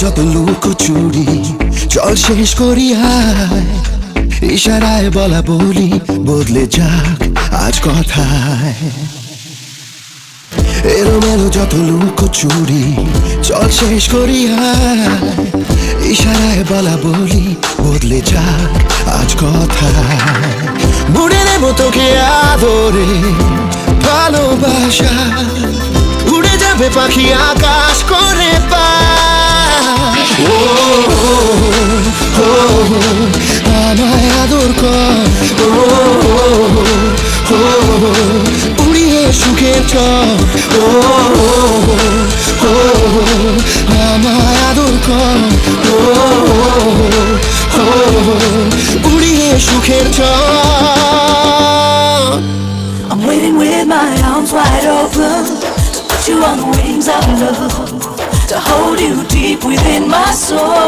যত লুক চুরি, চল শেষ করি ইশারায় বলা বলি, বদলে যাক আজ কথায়। এলোমেলো যত লুক চুরি, চল শেষ করি ইশারায় বলা বলি, বদলে যাক আজ কথায়। মুড়ে নেব তোকে আদরে, ভালোবাসা। উড়ে যাবে পাখি আকাশ করে সুখের চর ও, ও, আমায় আদর কর ও, উড়িয়ে সুখের চর I'm waiting with my arms wide open to put you on the wings of love, to hold you deep within my soul.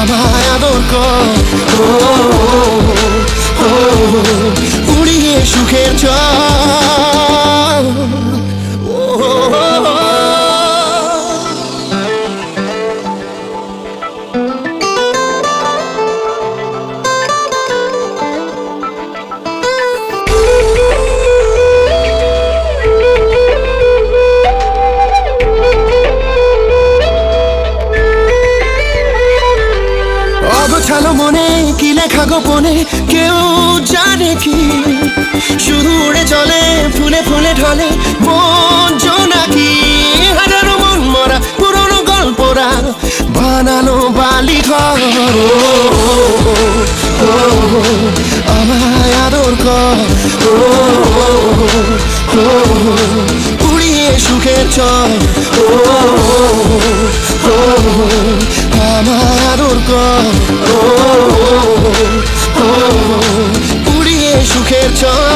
আমায় আদর কর। উড়িয়ে সুখের চর। অগোছালো মনে কি লেখা গোপনে কেউ জানে কি? শুধু উড়ে চলে ফুলে ফুলে ঢলে মন নাকি? হাজারো মন মরা পুরনো গল্পরা বানানো বালি ঘর আমায় আদর কর। উড়িয়ে সুখের ও, ও, কর